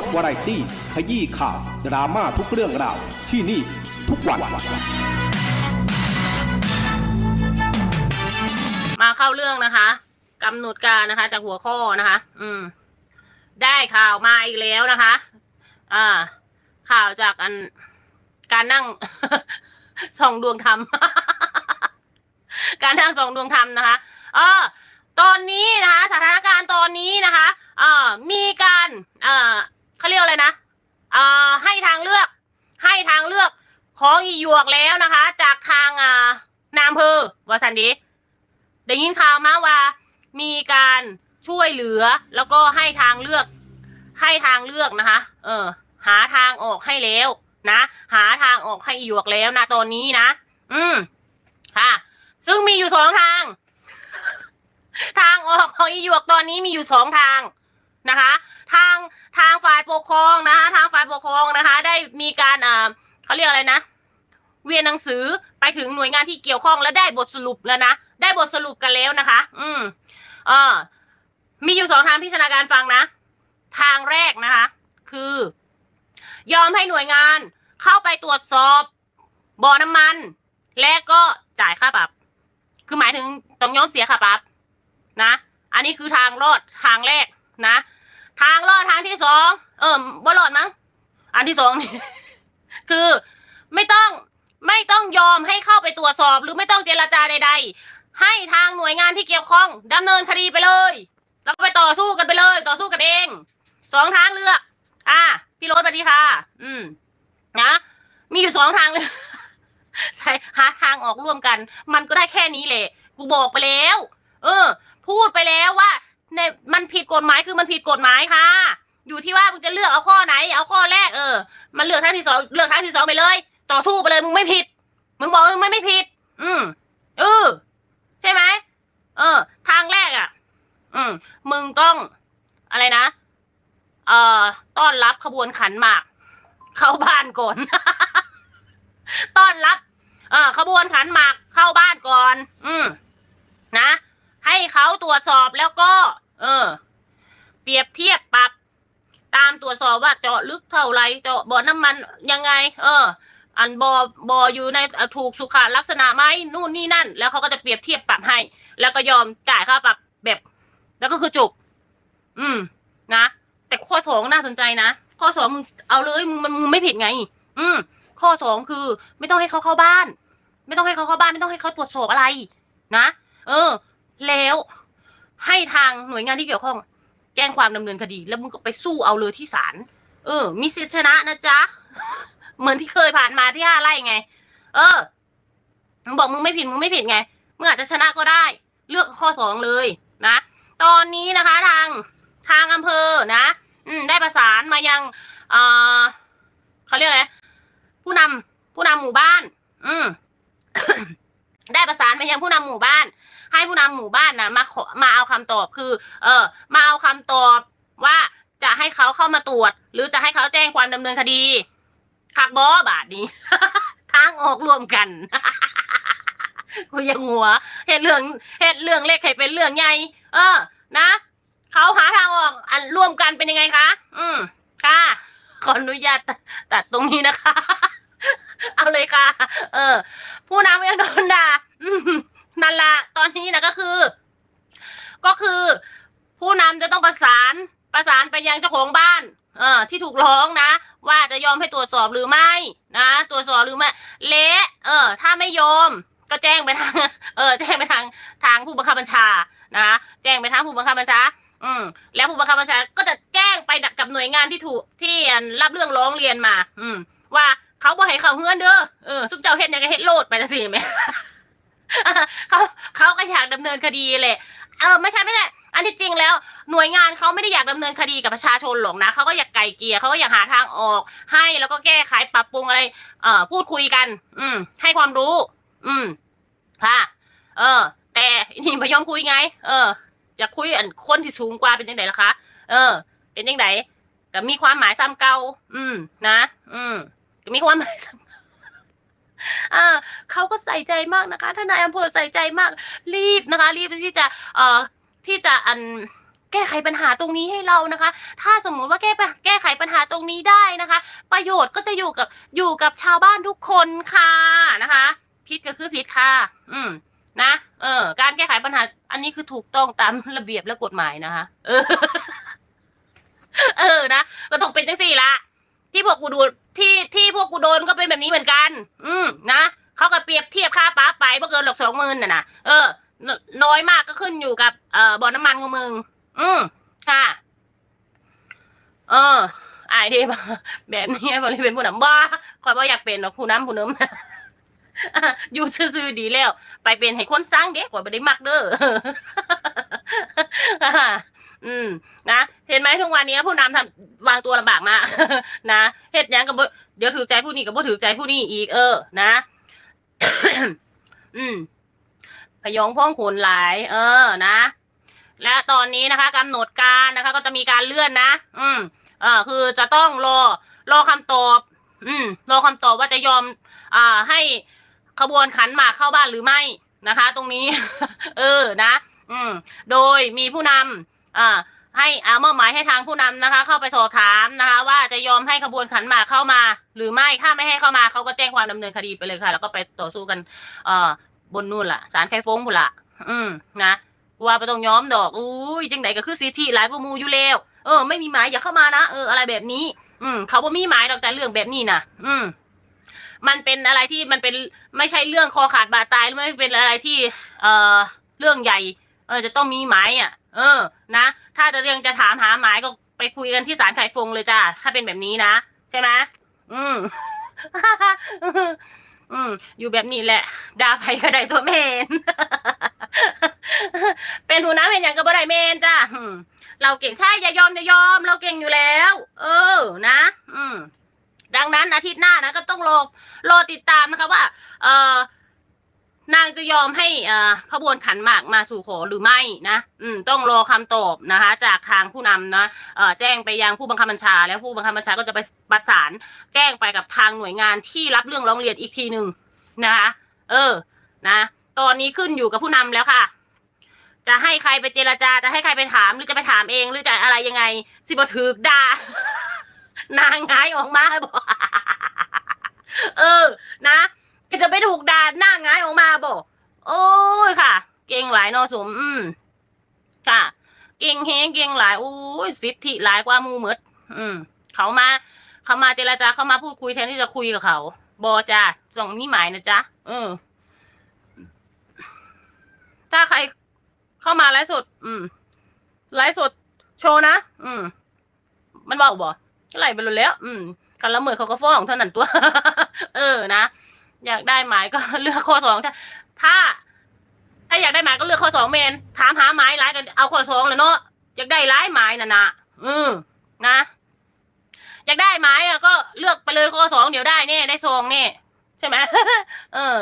สวาไรตี้ ขยี้ข่าว ดราม่าทุกเรื่องราว ที่นี่ทุกวัน มาเข้าเรื่องนะคะกำหนดการนะคะ จากหัวข้อนะคะ อืม ได้ข่าวมาอีกแล้วนะคะ อ่า ข่าวจากอันการนั่งส่องดวงธรรม การนั่งส่องดวงธรรมนะคะเออตอนนี้นะคะ สถานการณ์ตอนนี้นะคะ เอ่อ มีการ เอ่อ เขาเรียกอะไรนะอ่อให้ทางเลือก ให้ทางเลือกของอีหยวกแล้วนะคะ จากทางอ่านายอำเภอวสันดีได้ยินข่าวมาว่ามีการช่วยเหลือแล้วก็ให้ทางเลือก ให้ทางเลือกนะคะ เออ หาทางออกให้แล้วนะ หาทางออกให้อีหยวกแล้วนะตอนนี้นะ อืม ค่ะ ซึ่งมีอยู่สองทาง ทางออกของอีหยวกตอนนี้มีอยู่สองทาง นะคะ ทางทางฝ่ายปกครองนะคะ ทางฝ่ายปกครองนะคะ ได้มีการอ่าเขาเรียกอะไรนะ เวียนหนังสือไปถึงหน่วยงานที่เกี่ยวข้องและได้บทสรุปแล้วนะได้บทสรุปกันแล้วนะคะ อืมเออมีอยู่สองทางพิจารณาการฟังนะ ทางแรกนะคะ คือ ยอมให้หน่วยงานเข้าไปตรวจสอบบ่อน้ำมัน และก็จ่ายค่าปรับ คือหมายถึงต้องย้อมเสียค่าปรับ นะ อันนี้คือทางรอดทางแรกนะ ทางรอดทางที่สองเออบ่รอดมั้งอันที่สองนี่คือไม่ต้องไม่ต้องยอมให้เข้าไปตรวจสอบ หรือไม่ต้องเจรจาใด ๆ ให้ทางหน่วยงานที่เกี่ยวข้องดำเนินคดีไปเลยแล้วก็ไปต่อสู้กันไปเลย ต่อสู้กันเองสองทางเลือก อะพี่โรสสวัสดีค่ะ อืม นะ มีอยู่สองทางเลยใช่หาทางออกร่วมกัน มันก็ได้แค่นี้แหละ กูบอกไปแล้ว เออ พูดไปแล้วว่า ในมันผิดกฎหมายคือมันผิดกฎหมายค่ะ อยู่ที่ว่ามึงจะเลือกเอาข้อไหน เอาข้อแรกเออ มันเลือกทางที่สองเลือกทางที่สองไปเลย ต่อสู้ไปเลยมึงไม่ผิด มึงบอกมึงไม่ไม่ผิด อืมเออใช่ไหมเออ ทางแรกอะ อืม มึงต้องอะไรนะเอ่อต้อนรับขบวนขันหมาก เข้าบ้านก่อน ต้อนรับ เอ่อขบวนขันหมากเข้าบ้านก่อน อืมนะ ให้เขาตรวจสอบแล้วก็ เออ เปรียบเทียบปรับ ตามตรวจสอบว่าเจาะลึกเท่าไรเจาะบ่อน้ำมันยังไง เออ อันบอบออยู่ในถูกสุขลักษณะไหมนู่นนี่นั่น แล้วเขาก็จะเปรียบเทียบปรับให้ แล้วก็ยอมจ่ายค่าปรับแบบ แล้วก็คือจบอืม นะ แต่ข้อสองน่าสนใจนะ ข้อสองมึงเอาเลยมึงมันมึงไม่ผิดไง อืม ข้อสองคือ ไม่ต้องให้เขาเข้าบ้าน ไม่ต้องให้เขาเข้าบ้าน ไม่ต้องให้เขาตรวจสอบอะไร นะ เออ แล้ว ให้ทางหน่วยงานที่เกี่ยวข้อง แจ้งความดำเนินคดี แล้วมึงก็ไปสู้เอาเลยที่ศาลเออ มีสิทธิชนะนะจ๊ะ เหมือนที่เคยผ่านมาที่ห้าไร่ไง เออมึงบอกมึงไม่ผิดมึงไม่ผิดไงมึงอาจจะชนะก็ได้ เลือกข้อสองเลยนะตอนนี้นะคะทางทางอำเภอนะอืมได้ประสานมายังเออเขาเรียกอะไรผู้นำผู้นำหมู่บ้าน อืม ได้ประสานมายังผู้นำหมู่บ้าน ให้ผู้นำหมู่บ้านนะมาขอมาเอาคำตอบคือ เออมาเอาคำตอบว่าจะให้เขาเข้ามาตรวจ หรือจะให้เขาแจ้งความดำเนินคดีคักบอบาทนี้ทางออกรวมกันกูยังหัวเหตุเรื่องเหตุเรื่องเล็กให้เป็นเรื่องใหญ่เออ นะเขาหาทางออกอันร่วมกันเป็นยังไงคะ อืมค่ะขออนุญาตตัดตรงนี้นะคะ เอาเลยค่ะ เออ ผู้นำยังโดนด่านั่นละตอนนี้นะก็คือ ก็คือ ผู้นำจะต้องประสานประสานไปยังเจ้าของบ้าน เออ ที่ถูกร้องนะ ว่าจะยอมให้ตรวจสอบหรือไม่นะตรวจสอบหรือไม่และเออ ถ้าไม่ยอมก็แจ้งไปทาง เออ แจ้งไปทางทางผู้บังคับบัญชา นะแจ้งไปทางผู้บังคับบัญชา อืม แล้วผู้บังคับบัญชาก็จะแจ้งไปกับหน่วยงานที่ถูกที่รับเรื่องร้องเรียนมา อืม ว่า เขาบ่ให้เขาเฮือนเด้อเออซุปเจ้าเฮ็ดหยังก็เฮ็ดโลดไปจังซี่แหมเขาเขาก็อยากดำเนินคดีแหละ เออไม่ใช่ไม่ใช่อันที่จริงแล้วหน่วยงานเขาไม่ได้อยากดำเนินคดีกับประชาชนหรอกนะเขาก็อยากไกลเกลี่ยเขาก็อยากหาทางออก ให้แล้วก็แก้ไขปรับปรุงอะไร เอ่อพูดคุยกัน อืม ให้ความรู้ อืมค่ะเออ แต่นี่ไม่ยอมคุยไง เออ อยากคุยอันคนที่สูงกว่าเป็นยังไงล่ะคะ เออ เป็นยังไงก็มีความหมายซ้ำเก่าอืม นะ อืม มีความหมายซ้ำเก่าอ่าเขาก็ใส่ใจมากนะคะทนายอำเภอใส่ใจมาก รีบนะคะ รีบที่จะเอ่อที่จะอันแก้ไขปัญหาตรงนี้ให้เรานะคะ ถ้าสมมุติว่าแก้แก้ไขปัญหาตรงนี้ได้นะคะ ประโยชน์ก็จะอยู่กับอยู่กับชาวบ้านทุกคนค่ะนะคะผิดก็คือผิดค่ะ อืมนะ เออ การแก้ไขปัญหา อันนี้คือถูกต้องตามระเบียบและกฎหมายนะคะ เออ เออนะ ก็ต้องเป็นจังสี่ละ ที่พวกกูดู ที่ที่พวกกูโดนก็เป็นแบบนี้เหมือนกัน อืมนะเขาก็เปรียบเทียบค่าป้าไปเมื่อเกินหรอกสองหมื่นน่ะนะเออ น้อยมากก็ขึ้นอยู่กับเอ่อบ่อน้ำมันของมึง อืมค่ะ เออไอายเดีแบบนี้บริเป็นผู้นำบ้าคอยบ่อยากเป็นหรอกผู้นำผู้นำอยู่ซื่อๆดีแล้ว ไปเป็นให้คนสร้างเด็กกว่าไม่ได้มักเด้อ อืม นะ เห็นไหมทุกวันนี้ผู้นำทำวางตัวลำบากมาก นะเฮ็ดยังกับบเดี๋ยวถือใจผู้นี้กับบ่ถือใจผู้นี้อีกเออ นะ อืม พยองพ้องขนหลาย เออ นะ และตอนนี้นะคะกำหนดการนะคะ ก็จะมีการเลื่อนนะ อืม เออคือจะต้องรอ รอคำตอบ อืม รอคำตอบว่าจะยอม อ่า ให้ขบวนขันหมากเข้าบ้านหรือไม่นะคะ ตรงนี้ เออ นะ อืม โดยมีผู้นำ อ่าให้อามอบหมายให้ทางผู้นำนะคะ เข้าไปสอบถามนะคะ ว่าจะยอมให้ขบวนขันหมากเข้ามา หรือไม่ถ้าไม่ให้เข้ามาเขาก็แจ้งความดำเนินคดีไปเลยค่ะ แล้วก็ไปต่อสู้กัน เอ่อบนนู่นล่ะศาลไคฟงพุ่นล่ะอืมนะว่าไปต้องย้อมดอกอุ้ยจังไหนก็คือสิทธิหลายกว่าหมูอยู่แล้วเออไม่มีหมายอย่าเข้ามานะเอออะไรแบบนี้ อืม เขาบ่มีหมายดอกแต่เรื่องแบบนี้นะอืม มันเป็นอะไรที่มันเป็นไม่ใช่เรื่องคอขาดบาดตายหรือไม่เป็นอะไรที่ เอ่อเรื่องใหญ่ เออจะต้องมีหมายอะ เออ นะ ถ้าจะเรื่องจะถามหาหมายก็ไปคุยกันที่ศาลไข่ฟงเลยจ้าถ้าเป็นแบบนี้นะใช่ไหมอืมอืม อยู่แบบนี้แหละด่าไปก็ได้ตัวเมน เป็นหูน้ำเห็นอย่างก็บ่ได้เมนจ้าเราเก่งใช่อย่ายอมอย่ายอม เราเก่งอยู่แล้ว เออ นะ อืม ดังนั้นอาทิตย์หน้านะก็ต้องรอรอติดตามนะคะว่า เออ นางจะยอมให้อ่อขบวนขันหมากมาสู่ขอหรือไม่นะ อืม ต้องรอคำตอบนะคะ จากทางผู้นำนะเอ่อแจ้งไปยังผู้บังคับบัญชา แล้วผู้บังคับบัญชาก็จะไปประสานแจ้งไปกับทางหน่วยงานที่รับเรื่องร้องเรียนอีกทีหนึ่งนะคะ เออ นะ ตอนนี้ขึ้นอยู่กับผู้นำแล้วค่ะ จะให้ใครไปเจรจา จะให้ใครไปถาม หรือจะไปถามเอง หรือจะอะไรยังไง สิบถือกด่านางงายออกมาบอกเออ นะ ก็จะไปถูกด่าหน้างายออกมาบอกโอ้ยค่ะ เก่งหลายนอสม อืมค่ะ เก่งเฮงเก่งหลายโอ้ยสิทธิหลายกว่ามูเหมดอืม เขามา เขามาเจรจาเขามาพูดคุยแทนที่จะคุยกับเขาบอจ้าส่งนี่หมายนะจ๊ะเออ ถ้าใครเข้ามาไลฟ์สด อืมไลฟ์สดโชว์นะอืม มันบอกบอก็ไล่ไปเลยแล้ว อืมกันละเมิดเขาก็ฟ้องเท่านั้นตัว เออนะ อยากได้หมายก็เลือกข้อสองถ้า ถ้าอยากได้หมายก็เลือกข้อสองเมน ถามหาหมายร้ายกันเอาข้อสองเลยเนาะอยากได้ร้ายหมายน่ะนะอืมนะ อยากได้หมายอะก็เลือกไปเลยข้อสองเดี๋ยวได้แน่ได้ซองแน่ใช่ไหมเออ